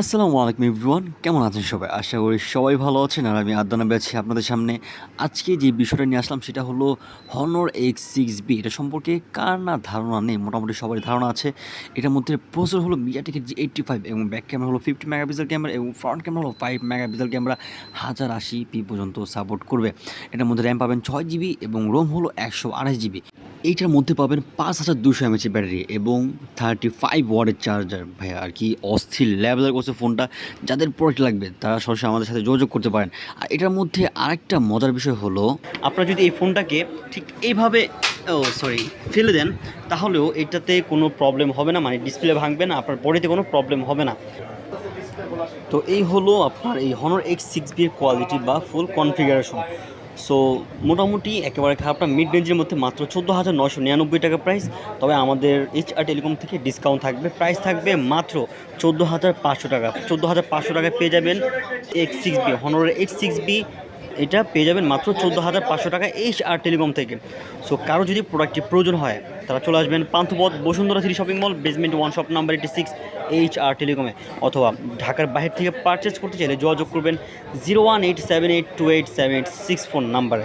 আসসালামু আলাইকুম এভরিওয়ান, কেমন আছেন সবাই? আশা করি সবাই ভালো আছেন আর আমি আদানাবে বেছি আপনাদের সামনে। আজকে যে বিষয়টা নিয়ে আসলাম সেটা হলো হনর এক্স সিক্স বি এটা সম্পর্কে কার না ধারণা নেই? মোটামুটি সবারই ধারণা আছে। এটার মধ্যে প্রসেসর হলো মিডিয়াটেকের জি এইটটি ফাইভ এবং ব্যাক ক্যামেরা হলো ফিফটি মেগাপিক্সেল ক্যামেরা এবং ফ্রন্ট ক্যামেরা হলো ফাইভ মেগাপিক্সেল ক্যামেরা হাজার আশি পি পর্যন্ত সাপোর্ট করবে। এটার মধ্যে র্যাম পাবেন ছয় জিবি এবং রোম হলো একশো আঠাশ জিবি এইটার মধ্যে পাবেন পাঁচ হাজার দুশো এমএচের ব্যাটারি এবং থার্টি ফাইভ ওয়ার্ডের চার্জার ভাইয়া। আর কি অস্থির লেভেলের করছে ফোনটা। যাদের প্রোডাক্ট লাগবে, তারা সরাসরি আমাদের সাথে যোগাযোগ করতে পারেন। আর এটার মধ্যে আরেকটা মজার বিষয় হলো, আপনারা যদি এই ফোনটাকে ঠিক এইভাবে, ও সরি ফেলে দেন, তাহলেও এটাতে কোনো প্রবলেম হবে না। মানে ডিসপ্লে ভাঙবে না, আপনার বডিতে কোনো প্রবলেম হবে না। তো এই হলো আপনার এই Honor X six B quality বা ফুল কনফিগারেশন সো মোটামুটি একেবারে খারাপটা মিড রেঞ্জের মধ্যে মাত্র চোদ্দ হাজার নশো নিরানব্বই টাকা প্রাইস তবে আমাদের এইচ আর টেলিকম থেকে ডিসকাউন্ট থাকবে। প্রাইস থাকবে মাত্র চোদ্দ হাজার পাঁচশো টাকা। চোদ্দ হাজার পাঁচশো টাকায় পেয়ে যাবেন এক্স সিক্স বি হনরের এক্স সিক্স বি এটা পেয়ে যাবেন মাত্র চোদ্দ হাজার পাঁচশো টাকা এইচ আর টেলিকম থেকে। সো কারও যদি প্রোডাক্টটি প্রয়োজন হয়, তারা চলে আসবেন Panthapath Bashundhara city shopping mall basement one shop number eighty six H R টেলিকমে অথবা ঢাকার বাহির থেকে পারচেস করতে চাইলে যোগাযোগ করবেন zero one eight seven eight two eight seven eight six phone নাম্বারে